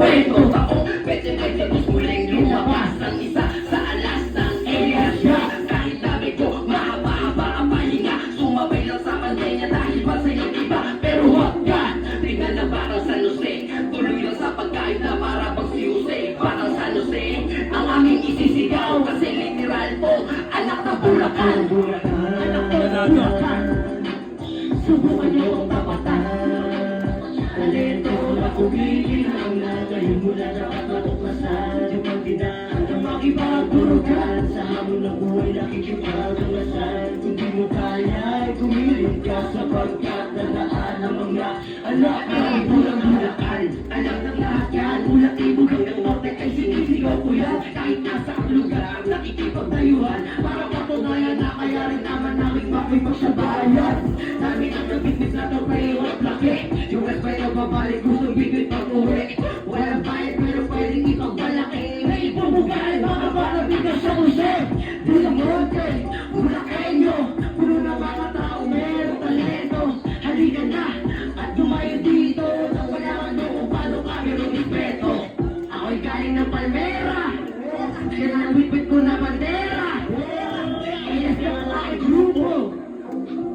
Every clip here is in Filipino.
kwento Taong pwede-pwede mas muling lumabas Ang isa sa alas ng enerhiya Kahit dami ko mahaba-haba ang pahinga Sumabay lang sa pandemya dahil ba sa iba Pero wag yan, tingnan na parang San Jose Tuloy lang sa pagkain na para bang si Jose Parang San Jose, ang aming isisigaw Kasi literal po, anak ng Bulacan Anak ng Bulacan Subukan niyo ang tapatan Talento na kumikinang makipagburugan Sa hamon ng buhay nakikipagdangasan Kung di mo kaya ay kumiling ka Sapagkat nalaan ang mga anak ng bulang bulakan Alam ng lahat yan. Mula tibog hanggang norte ay sinisigaw ko yan. Kahit nasa ang lugar nakikipagtayuhan. Para patunayan na kaya rin naman namin makipagsabayan Namin ang nabitbit na torpeyo at laki. Yung respeto babalik gustong bigit pag-uwi. Walang bayad norte, Bulakenyo Puno ng mga tao merong talento. Halika na at tumayo dito Nang wala man doon kung paano kami rumispeto Ako'y galing ng Palmera Yan ang witwit ko na bandera. Ilas ng ang aking grupo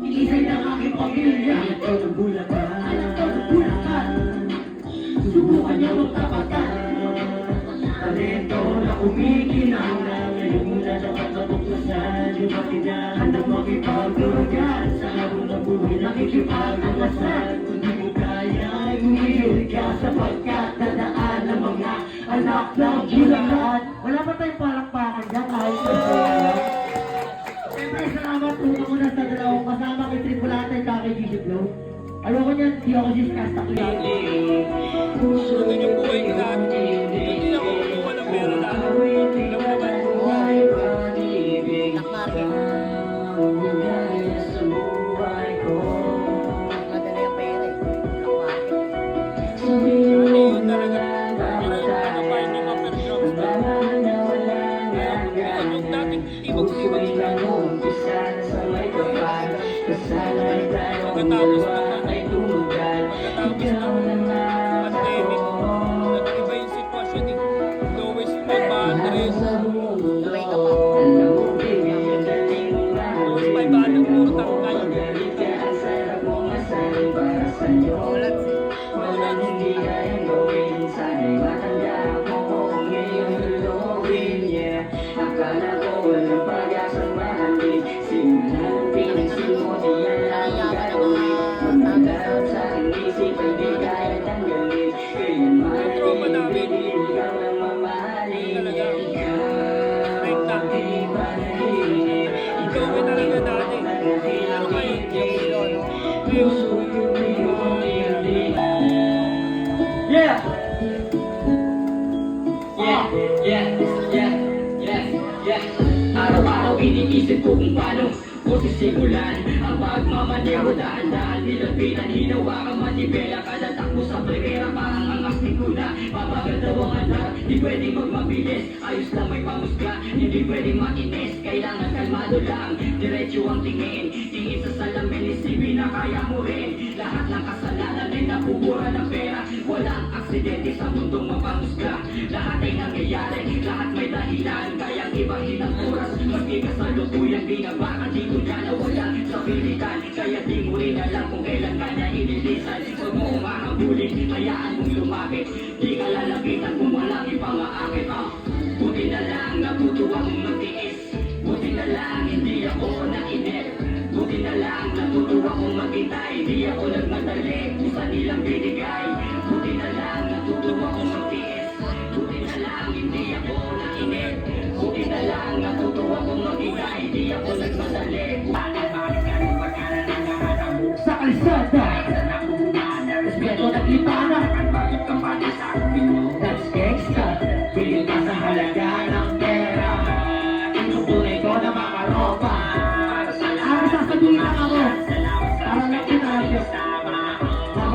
Isa'y ng aking pamilya Anak ko ng Bulacan Subukan niyo magtapatan buhay nakikipagdangasan Kung di mo kaya ay umiyod ka Sapagkat dadaan ng mga anak ng Bulacan Wala pa tayong palakpakan dyan kahit sa. Siyempre, salamat po muna sa dalawang kasama kay Tripulata at kay GG Flow. Ayoko niyan, di ako discuss na kuya. Sundan yung buhay ko dati. Hindi ako kumuha ng pera dati. be Araw-araw iniisip ko kung paano ko sisimulan Ang pagmamaneho daan-daan Bilang pinanhinawakan Matibela kada takbo sa primera Parang Mabagal daw ang andar Di pwedeng magmabilis Ayos lang may pamusga Hindi pwedeng mainis. Kailangan kalmado lang Diretso ang tingin. Tingin sa salamin Isipin na kaya mo rin. Lahat ng kasalanan ay napubura ng pera. Walang aksidente sa mundong mapamusga Lahat ay nangyayari Lahat may dahilan. Kaya ibahin ang oras Maski kasalukuyang binabakan. Di ko niya nawala sa pilitan Kaya di mo rin alam kung kailan ka niya inilisan Huwag mo umahabulin Hayaan mong lumapit Di ka lalapitan kung walang ipangaakit ah. Buti na lang natutuwa mong magtiis. Buti na lang hindi ako nainip Buti na lang natutuwa kong maghintay. Di ako nagmadali kung sa nilang binigay. Buti na lang natutuwa kong magtiis Buti na lang hindi ako nainip Buti na lang natutuwa kong maghintay. Di ako nagmadali Bakit bakit ganun pagkala ng lahat ang Sa kalsada!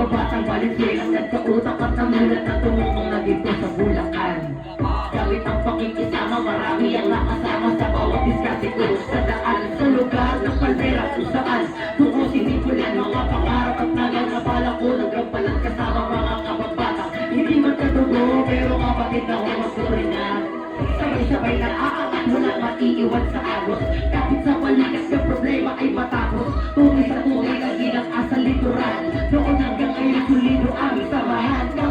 Mga batang Valenzuela Nagkautak at namulat na tumutong na dito sa Bulacan. Gamit ang pakikisama Marami ang nakasama sa bawat diskarte ko Sa daan, sa lugar ng palmera Kung saan Tungo sinipulan mga pangarap At nagal na bala ko Nagkampalan kasama mga kababata. Hindi man katugo din ako magpurinat Sabay-sabay na aangat mula maiiwan sa agos. Kapit sa balikat ng problema ay matapos. Tunay sa tunay na ginang asa litoral. Noon hanggang ngayon sulido ang samahan Kampay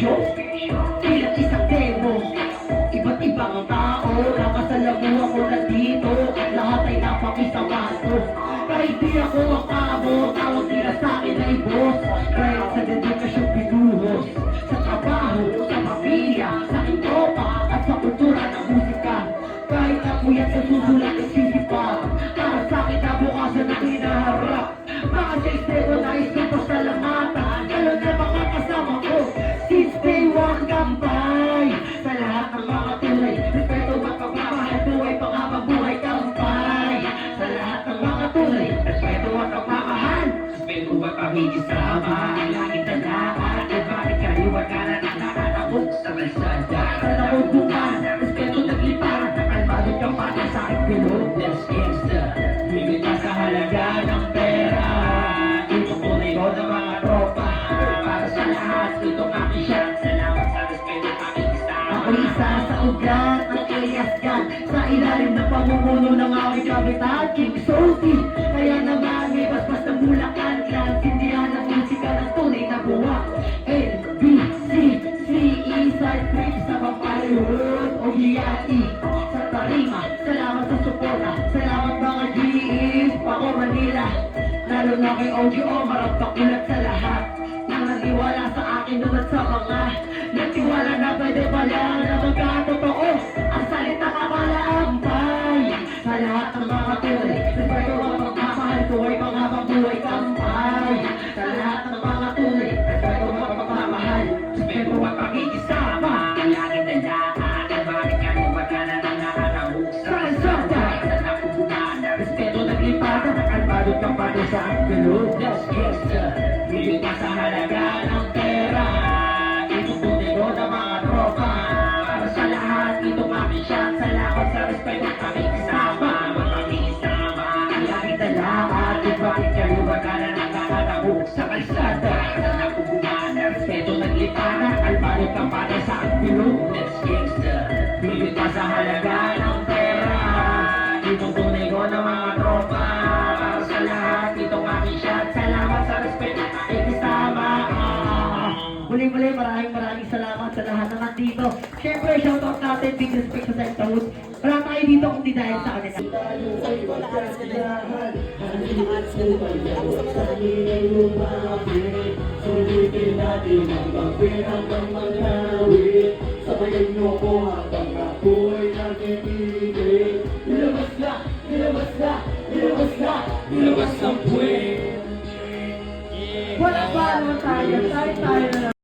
show. Ilalim ng pamumuno ng aking kapitan King Salty Kaya naman may basbas ng bulakan Clan Sindihan ng musika ng tunay na buwa. L, B, C, C, E, side trip sa Pampalihod o Giati Sa tarima, salamat sa suporta. Salamat mga GEs, Pako Manila. Lalo na kay OGO, maragpak ulat sa lahat. Nang nagtiwala sa akin at sa mga Nagtiwala na pwede pala na magkatotoo mabuhay kampay Sa lahat ng mga tunay Respeto ang pagmamahal. Respeto at pakikisama. Laging tandaan Ang bakit ka rin ba ka na nangahanap Sa kalsada Saan? Ako bumanda Respeto naglipanan Kalmado kang paano sa anggulo Let's gangsta Higit pa sa halaga ng pera Kang paano sa anggulo Let's gangsta Higit pa sa halaga ng pera Itong tunay ko ng mga tropa. Para sa lahat, itong aking shot Salamat sa respeto at pakikisama Muli-muli, maraming maraming salamat sa lahat na nandito. Siyempre, shoutout natin, big respect sa Sentahud. Wala tayo dito kundi dahil sa kanila. Sabi ko, nakalas ka na yun. Nakalas ka na yun. Tapos naman na yun. Sulitin natin ang pagpirang ng manawit. Sabayan niyo ko habang ako'y nakikinig. Nilabas na, nilabas na, nilabas na, nilabas ang puwing. Wala pa naman tayo, tayo tayo na